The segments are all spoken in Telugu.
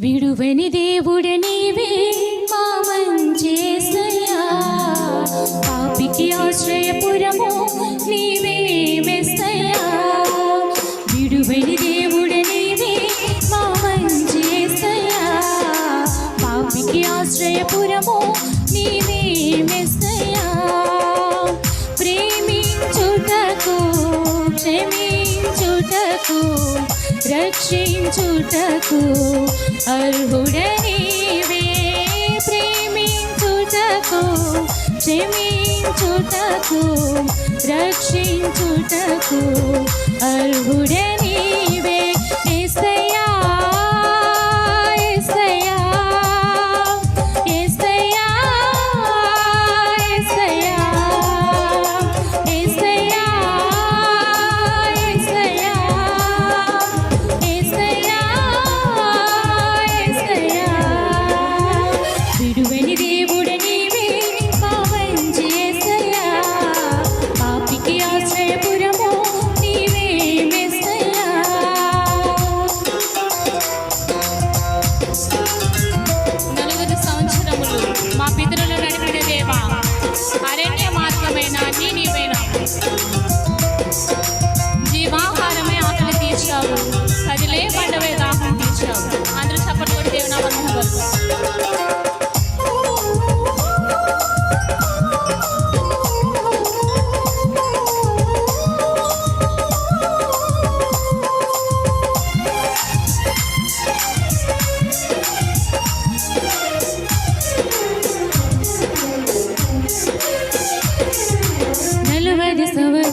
విడువని దేవుడ నీవే. రక్షించుటకు రక్షించుటకు అర్హుడనీవే. ప్రేమించుటకు క్షమించుటకు రక్షించుటకు అర్హుడనీ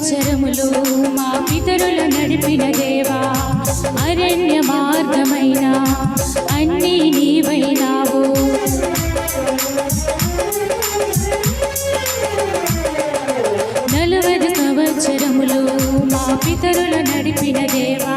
సంవత్సరములు మా పితరుల నడిపిన దేవా అరణ్య మార్గమైన అన్ని నీవైనావు. నలవది సంవత్సరములు మా పితరుల నడిపిన దేవా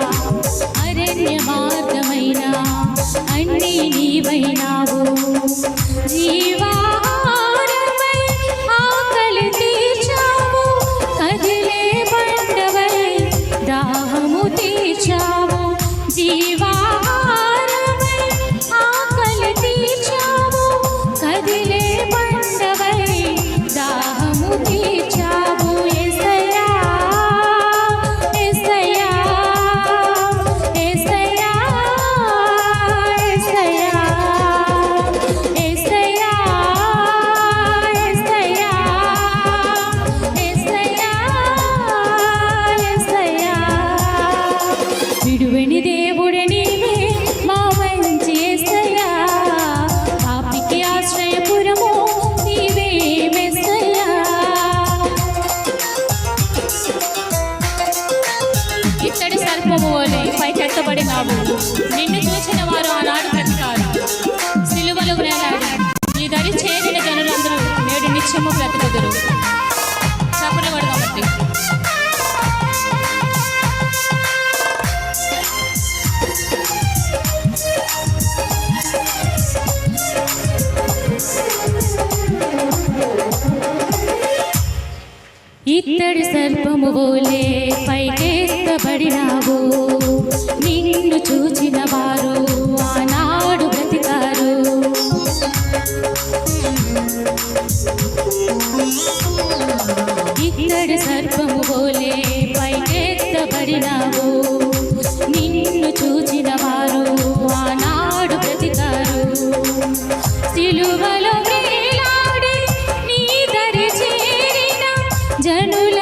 నిన్ను చూసిన వారు ఆనాడు బ్రతికారు. సిలువలు వేలాడు ఈ దరి చేరిన జనులందరూ నేడు నిత్యము బ్రతుకుదురు. చప్పటి పడదామండి. ఇత్తడి సర్పము వోలే పైకెత్తబడినావు నిన్ను చూచిన వారు ఆనాడు బ్రతికారు. ఇక్కడి సర్పము పోలే పైకెత్తబడినావు. నిన్ను చూచిన వారు ఆనాడు బ్రతికారు. సిలువలో నీ దరి చేరిన జనుల